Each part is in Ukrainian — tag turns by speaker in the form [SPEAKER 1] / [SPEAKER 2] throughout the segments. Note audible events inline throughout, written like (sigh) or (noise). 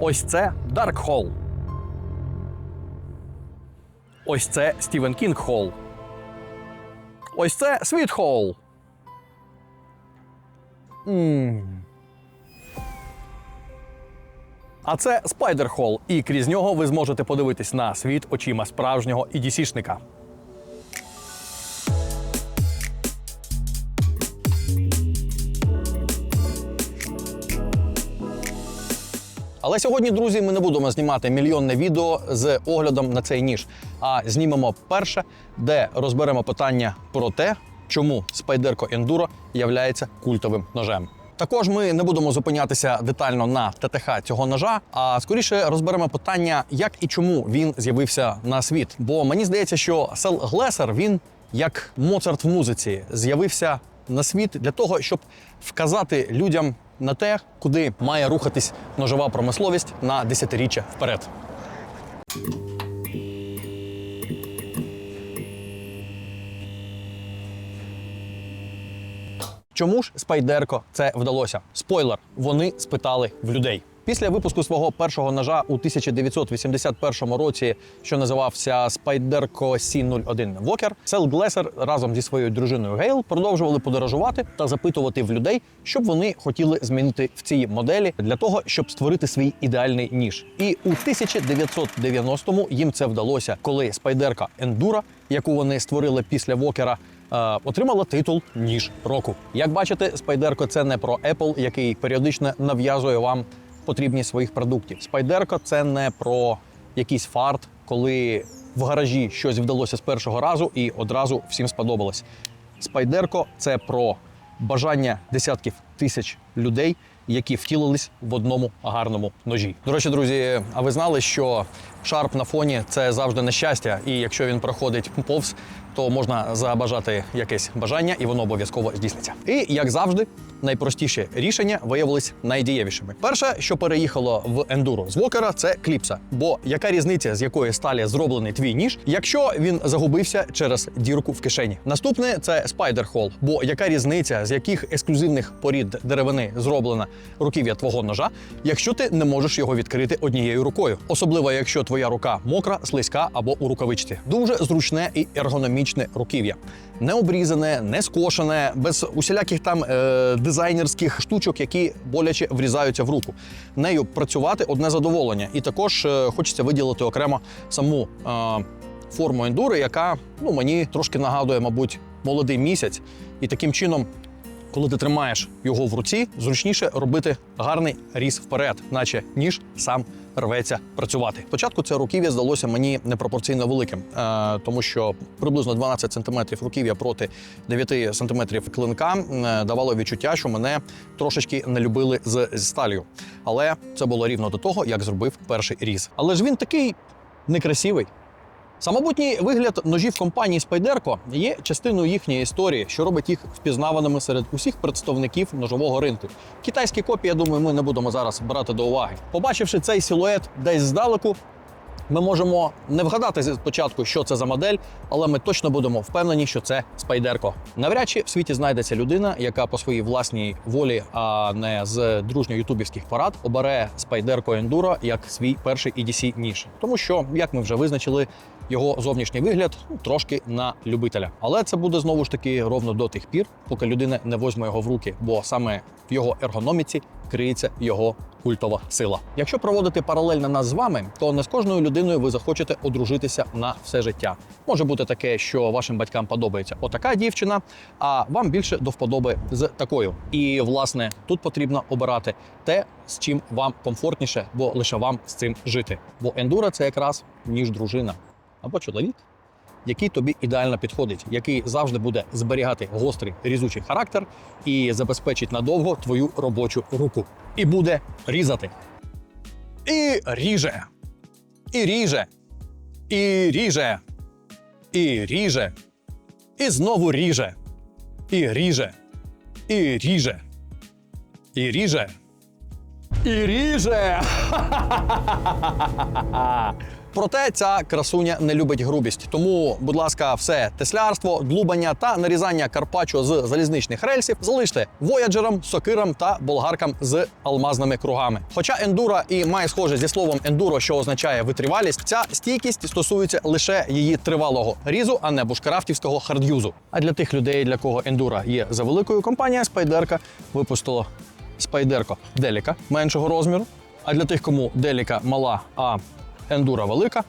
[SPEAKER 1] Ось це Dark Hall. Ось це Стівен Кінг Холл. Ось це Світ Холл. А це Спайдер Холл, і крізь нього ви зможете подивитись на світ очима справжнього ідісішника. Але сьогодні, друзі, ми не будемо знімати мільйонне відео з оглядом на цей ніж, а знімемо перше, де розберемо питання про те, чому спайдерко Enduro являється культовим ножем. Також ми не будемо зупинятися детально на ТТХ цього ножа, а скоріше розберемо питання, як і чому він з'явився на світ. Бо мені здається, що Сел Глесер він як Моцарт в музиці з'явився на світ для того, щоб вказати людям на те, куди має рухатись ножова промисловість на десятиріччя вперед. Чому ж Спайдерко це вдалося? Спойлер, вони спитали в людей. Після випуску свого першого ножа у 1981 році, що називався Спайдерко C01 Вокер, Сел Глесер разом зі своєю дружиною Гейл продовжували подорожувати та запитувати в людей, що б вони хотіли змінити в цій моделі для того, щоб створити свій ідеальний ніж. І у 1990-му їм це вдалося, коли Спайдерка Ендура, яку вони створили після Вокера, е, отримала титул ніж року. Як бачите, Спайдерко це не про Apple, який періодично нав'язує вам потрібність своїх продуктів. Спайдерко це не про якийсь фарт, коли в гаражі щось вдалося з першого разу і одразу всім сподобалось. Спайдерко це про бажання десятків тисяч людей, які втілились в одному гарному ножі. До речі, друзі, а ви знали, що шарп на фоні це завжди нещастя, і якщо він проходить повз, то можна забажати якесь бажання, і воно обов'язково здійсниться. І як завжди, найпростіші рішення виявились найдієвішими. Перше, що переїхало в ендуро з Вокера, це кліпса. Бо яка різниця, з якої сталі зроблений твій ніж, якщо він загубився через дірку в кишені? Наступне це Spider Hole. Бо яка різниця, з яких ексклюзивних порід деревини зроблена руків'я твого ножа, якщо ти не можеш його відкрити однією рукою, особливо якщо твоя рука мокра, слизька або у рукавичці. Дуже зручне і ергономічне руків'я. Не обрізане, не скошене, без усіляких там е, дизайнерських штучок, які боляче врізаються в руку. Нею працювати одне задоволення. І також е, хочеться виділити окремо саму е, форму ендури, яка ну, мені трошки нагадує, мабуть, молодий місяць. І таким чином коли ти тримаєш його в руці, зручніше робити гарний різ вперед, наче ніж сам рветься працювати. Спочатку це руків'я здалося мені непропорційно великим, е, тому що приблизно 12 см руків'я проти 9 см клинка е, давало відчуття, що мене трошечки не любили з сталью. Але це було рівно до того, як зробив перший різ. Але ж він такий некрасивий. Самобутній вигляд ножів компанії Спайдерко є частиною їхньої історії, що робить їх впізнаваними серед усіх представників ножового ринку. Китайські копії, я думаю, ми не будемо зараз брати до уваги. Побачивши цей силует десь здалеку, ми можемо не вгадати спочатку, що це за модель, але ми точно будемо впевнені, що це спайдерко. Навряд чи в світі знайдеться людина, яка по своїй власній волі, а не з дружньо-ютубівських порад, обере спайдерко ендуро як свій перший EDC ніж. Тому що, як ми вже визначили, його зовнішній вигляд ну, трошки на любителя. Але це буде знову ж таки ровно до тих пір, поки людина не возьме його в руки, бо саме в його ергономіці криється його культова сила. Якщо проводити паралельно нас з вами, то не з кожною людиною ви захочете одружитися на все життя. Може бути таке, що вашим батькам подобається отака дівчина, а вам більше до вподоби з такою. І власне тут потрібно обирати те, з чим вам комфортніше, бо лише вам з цим жити. Бо ендура це якраз ніж дружина або чоловік, який тобі ідеально підходить, який завжди буде зберігати гострий різучий характер і забезпечить надовго твою робочу руку. І буде різати. І ріже. І ріже. І ріже. І ріже. І знову ріже. І ріже. І ріже. І ріже. І ріже. (laughs) Проте ця красуня не любить грубість. Тому, будь ласка, все теслярство, длубання та нарізання карпачо з залізничних рельсів залиште вояджерам, сокирам та болгаркам з алмазними кругами. Хоча ендуро і має схоже зі словом ендуро, що означає витривалість, ця стійкість стосується лише її тривалого різу, а не бушкрафтівського хардюзу. А для тих людей, для кого ендуро є за великою, компанія Спайдерка випустила Спайдерко Деліка меншого розміру. А для тих, кому Деліка мала, а ендура велика,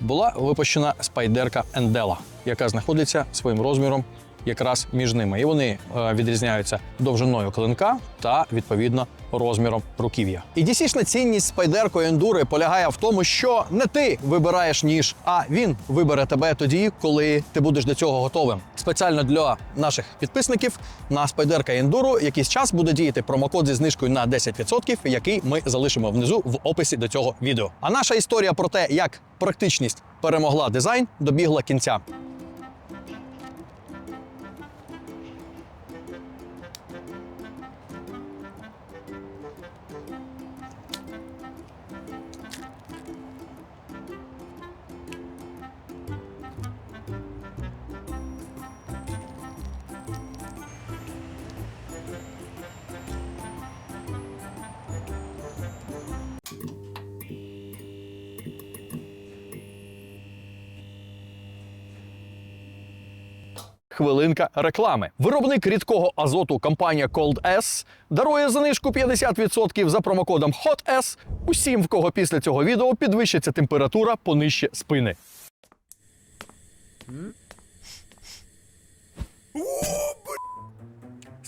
[SPEAKER 1] була випущена спайдерка Ендела, яка знаходиться своїм розміром якраз між ними. І вони е, відрізняються довжиною клинка та відповідно розміром руків'я. І дійсішна цінність спайдерко ендури полягає в тому, що не ти вибираєш ніж, а він вибере тебе тоді, коли ти будеш до цього готовим. Спеціально для наших підписників на спайдерка ендуру якийсь час буде діяти промокод зі знижкою на 10%, який ми залишимо внизу в описі до цього відео. А наша історія про те, як практичність перемогла дизайн, добігла кінця. Хвилинка реклами. Виробник рідкого азоту компанія Cold S дарує знижку 50% за промокодом HOTS усім, в кого після цього відео підвищиться температура понижче спини.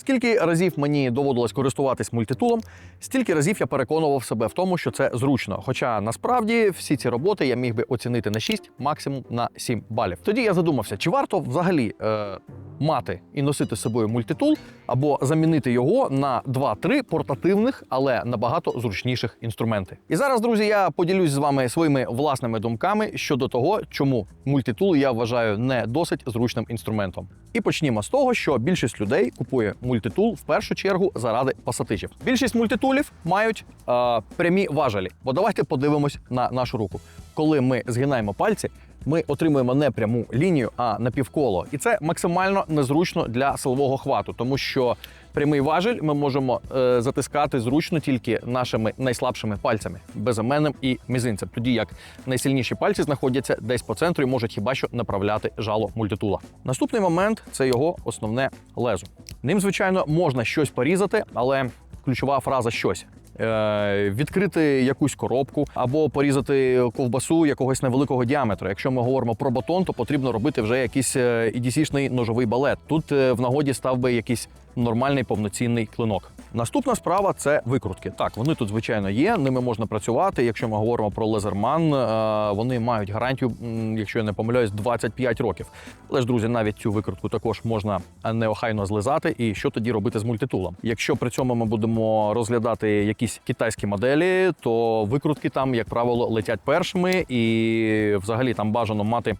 [SPEAKER 1] Скільки разів мені доводилось користуватись мультитулом, стільки разів я переконував себе в тому, що це зручно. Хоча насправді всі ці роботи я міг би оцінити на 6, максимум на 7 балів. Тоді я задумався, чи варто взагалі е, мати і носити з собою мультитул, або замінити його на 2-3 портативних, але набагато зручніших інструменти. І зараз, друзі, я поділюсь з вами своїми власними думками щодо того, чому мультитул я вважаю не досить зручним інструментом. І почнімо з того, що більшість людей купує мультитул в першу чергу заради пасатижів. Більшість мультитулів мають е, прямі важелі. Бо давайте подивимось на нашу руку. Коли ми згинаємо пальці, ми отримуємо не пряму лінію, а напівколо. І це максимально незручно для силового хвату, тому що прямий важель ми можемо е, затискати зручно тільки нашими найслабшими пальцями безіменним і мізинцем. Тоді як найсильніші пальці знаходяться десь по центру і можуть хіба що направляти жало мультитула. Наступний момент це його основне лезо. Ним, звичайно, можна щось порізати, але ключова фраза щось. Е, Відкрити якусь коробку або порізати ковбасу якогось невеликого діаметру. Якщо ми говоримо про батон, то потрібно робити вже якийсь ідісішний ножовий балет. Тут е, в нагоді став би якийсь нормальний повноцінний клинок. Наступна справа це викрутки. Так, вони тут звичайно є. Ними можна працювати. Якщо ми говоримо про лезерман, е, вони мають гарантію, якщо я не помиляюсь, 25 років. Але ж, друзі, навіть цю викрутку також можна неохайно злизати. І що тоді робити з мультитулом? Якщо при цьому ми будемо розглядати якісь китайські моделі, то викрутки там, як правило, летять першими, і взагалі там бажано мати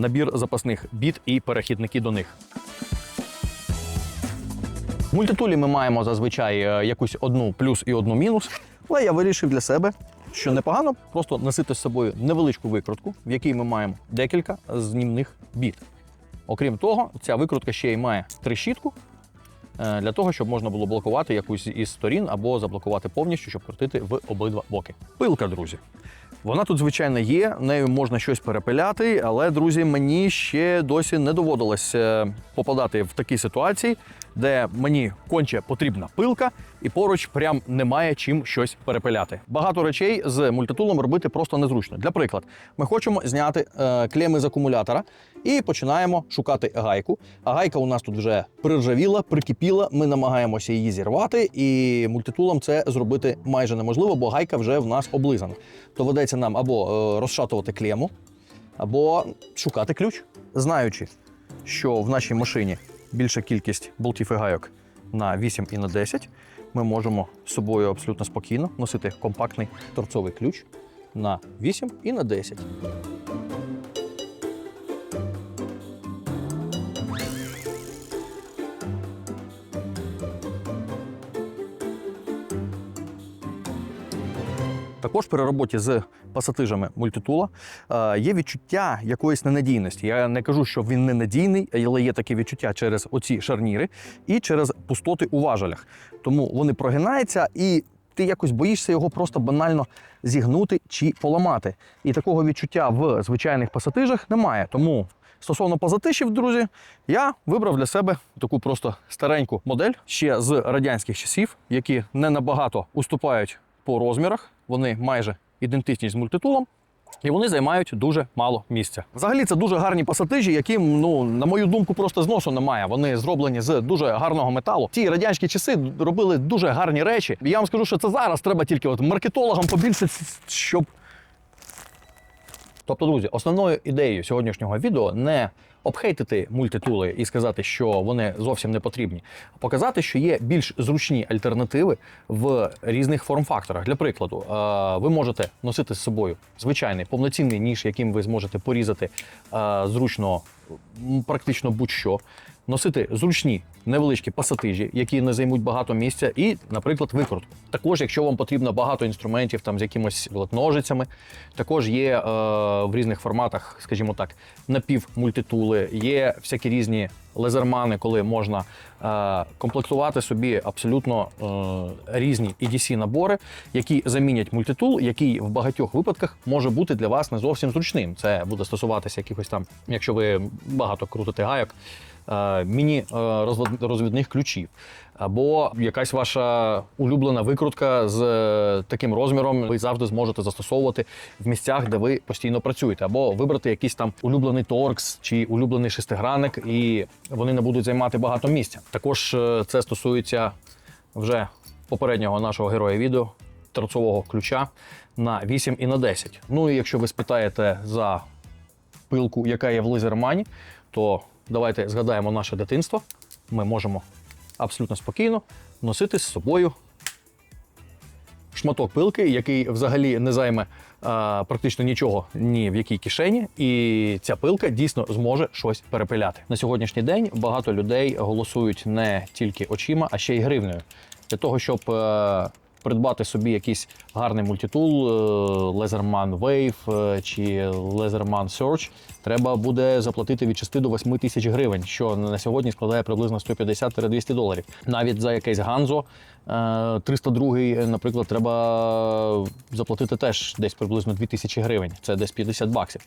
[SPEAKER 1] набір запасних біт і перехідники до них. В мультитулі ми маємо зазвичай е, якусь одну плюс і одну мінус. Але я вирішив для себе, що непогано просто носити з собою невеличку викрутку, в якій ми маємо декілька знімних біт. Окрім того, ця викрутка ще й має трещітку для того, щоб можна було блокувати якусь із сторін або заблокувати повністю, щоб крутити в обидва боки. Пилка, друзі. Вона тут, звичайно, є, нею можна щось перепиляти, але, друзі, мені ще досі не доводилось е, попадати в такі ситуації, де мені конче потрібна пилка, і поруч прям немає чим щось перепиляти. Багато речей з мультитулом робити просто незручно. Для приклад, ми хочемо зняти е, клеми з акумулятора і починаємо шукати гайку. А гайка у нас тут вже приржавіла, прикипіла. Ми намагаємося її зірвати, і мультитулом це зробити майже неможливо, бо гайка вже в нас облизана. Доведеться нам або е, розшатувати клему, або шукати ключ, знаючи, що в нашій машині більша кількість болтів і гайок на 8 і на 10, ми можемо з собою абсолютно спокійно носити компактний торцовий ключ на 8 і на 10. Також при роботі з пасатижами мультитула е, є відчуття якоїсь ненадійності. Я не кажу, що він ненадійний, але є таке відчуття через оці шарніри і через пустоти у важелях. Тому вони прогинаються і. Ти якось боїшся його просто банально зігнути чи поламати. І такого відчуття в звичайних пасатижах немає. Тому стосовно пазатишів, друзі, я вибрав для себе таку просто стареньку модель ще з радянських часів, які не набагато уступають по розмірах. Вони майже ідентичні з мультитулом. І вони займають дуже мало місця. Взагалі, це дуже гарні пасатижі, яким, ну, на мою думку, просто зносу немає. Вони зроблені з дуже гарного металу. Ті радянські часи робили дуже гарні речі. Я вам скажу, що це зараз треба тільки от маркетологам побільше, щоб Тобто, друзі, основною ідеєю сьогоднішнього відео не обхейтити мультитули і сказати, що вони зовсім не потрібні, а показати, що є більш зручні альтернативи в різних форм-факторах. Для прикладу, е, ви можете носити з собою звичайний повноцінний ніж, яким ви зможете порізати е, зручно практично будь-що. Носити зручні невеличкі пасатижі, які не займуть багато місця, і, наприклад, викрутку. Також, якщо вам потрібно багато інструментів там з якимось ножицями, також є е, в різних форматах, скажімо так, напівмультитули, є всякі різні лезермани, коли можна е, комплектувати собі абсолютно е, різні EDC набори, які замінять мультитул, який в багатьох випадках може бути для вас не зовсім зручним. Це буде стосуватися якихось там, якщо ви багато крутите гайок, міні-розвідних ключів. Або якась ваша улюблена викрутка з е, таким розміром, ви завжди зможете застосовувати в місцях, де ви постійно працюєте, або вибрати якийсь там улюблений торкс чи улюблений шестигранник, і вони не будуть займати багато місця. Також е, це стосується вже попереднього нашого героя відео торцового ключа на 8 і на 10. Ну і якщо ви спитаєте за пилку, яка є в лазермані, то давайте згадаємо наше дитинство. Ми можемо абсолютно спокійно носити з собою шматок пилки, який взагалі не займе а, практично нічого ні в якій кишені, і ця пилка дійсно зможе щось перепиляти. На сьогоднішній день багато людей голосують не тільки очима, а ще й гривнею. Для того, щоб е, придбати собі якийсь гарний мультитул, е, Laserman Wave е, чи Laserman Search, треба буде заплатити від 6 до 8 тисяч гривень, що на сьогодні складає приблизно 150-200 доларів. Навіть за якесь Ганзо е, 302, наприклад, треба заплатити теж десь приблизно 2000 гривень. Це десь 50 баксів.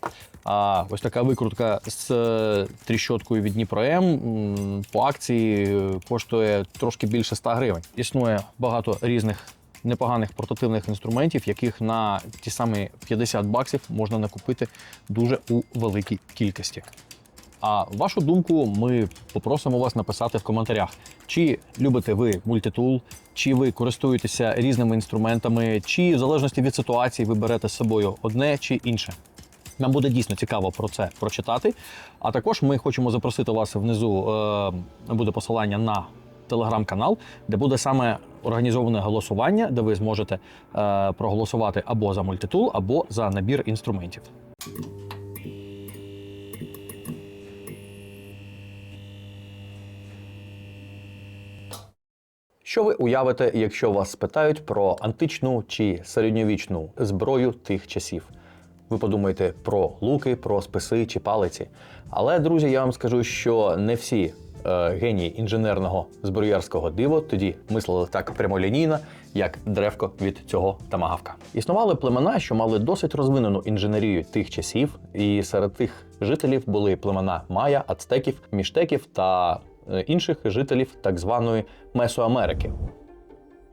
[SPEAKER 1] А ось така викрутка з е, тріщоткою від Дніпро М по акції е, коштує трошки більше 100 гривень. Існує багато різних непоганих портативних інструментів, яких на ті самі 50 баксів можна накупити дуже у великій кількості. А вашу думку ми попросимо вас написати в коментарях, чи любите ви мультитул, чи ви користуєтеся різними інструментами, чи в залежності від ситуації ви берете з собою одне чи інше. Нам буде дійсно цікаво про це прочитати. А також ми хочемо запросити вас внизу. Е, буде посилання на телеграм-канал, де буде саме організоване голосування, де ви зможете е, проголосувати або за мультитул, або за набір інструментів. Що ви уявите, якщо вас спитають про античну чи середньовічну зброю тих часів? Ви подумаєте про луки, про списи чи палиці. Але, друзі, я вам скажу, що не всі генії інженерного зброярського диво тоді мислили так прямолінійно, як древко від цього тамагавка. Існували племена, що мали досить розвинену інженерію тих часів, і серед тих жителів були племена Майя, ацтеків, міштеків та е, інших жителів так званої Месоамерики.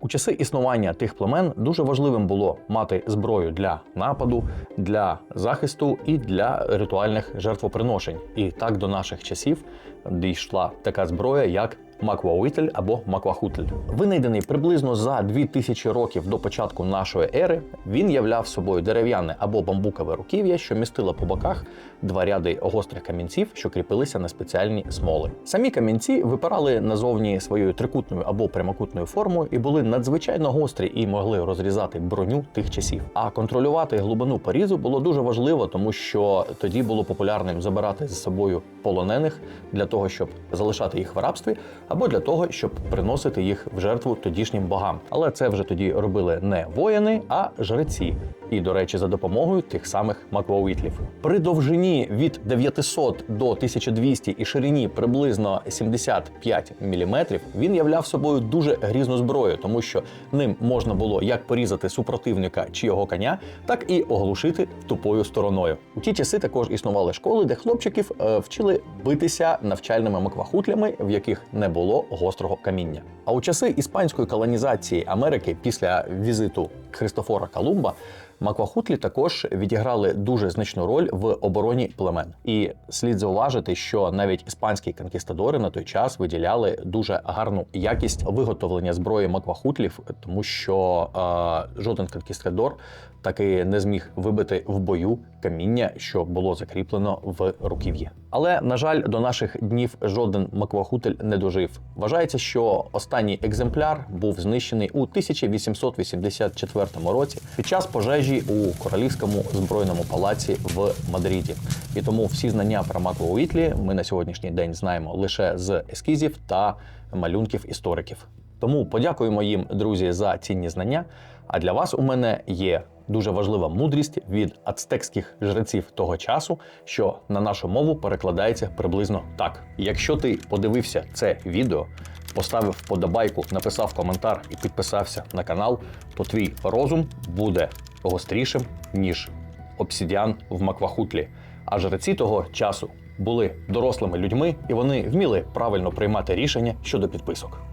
[SPEAKER 1] У часи існування тих племен дуже важливим було мати зброю для нападу, для захисту і для ритуальних жертвоприношень. І так до наших часів дійшла така зброя, як Маквауитель або Маквахутль. Винайдений приблизно за 2000 років до початку нашої ери, він являв собою дерев'яне або бамбукове руків'я, що містило по боках два ряди гострих камінців, що кріпилися на спеціальні смоли. Самі камінці випирали назовні своєю трикутною або прямокутною формою і були надзвичайно гострі і могли розрізати броню тих часів. А контролювати глибину порізу було дуже важливо, тому що тоді було популярним забирати з собою полонених для того, щоб залишати їх в рабстві, або для того, щоб приносити їх в жертву тодішнім богам. Але це вже тоді робили не воїни, а жреці. І, до речі, за допомогою тих самих маквоуітлів. При довжині від 900 до 1200 і ширині приблизно 75 мм він являв собою дуже грізну зброю, тому що ним можна було як порізати супротивника чи його коня, так і оглушити тупою стороною. У ті часи також існували школи, де хлопчиків е, вчили битися навчальними маквахутлями, в яких не було гострого каміння. А у часи іспанської колонізації Америки після візиту Христофора Колумба Маквахутлі також відіграли дуже значну роль в обороні племен. І слід зауважити, що навіть іспанські конкістадори на той час виділяли дуже гарну якість виготовлення зброї маквахутлів, тому що е, жоден конкістадор таки не зміг вибити в бою каміння, що було закріплено в руків'ї. Але на жаль, до наших днів жоден маквахутель не дожив. Вважається, що останній екземпляр був знищений у 1884 році під час пожежі у королівському збройному палаці в Мадриді. І тому всі знання про маквоуітлі ми на сьогоднішній день знаємо лише з ескізів та малюнків істориків. Тому подякуємо їм, друзі, за цінні знання. А для вас у мене є дуже важлива мудрість від ацтекських жреців того часу, що на нашу мову перекладається приблизно так: якщо ти подивився це відео, поставив вподобайку, написав коментар і підписався на канал, то твій розум буде гострішим ніж обсідіан в Маквахутлі. А жреці того часу були дорослими людьми, і вони вміли правильно приймати рішення щодо підписок.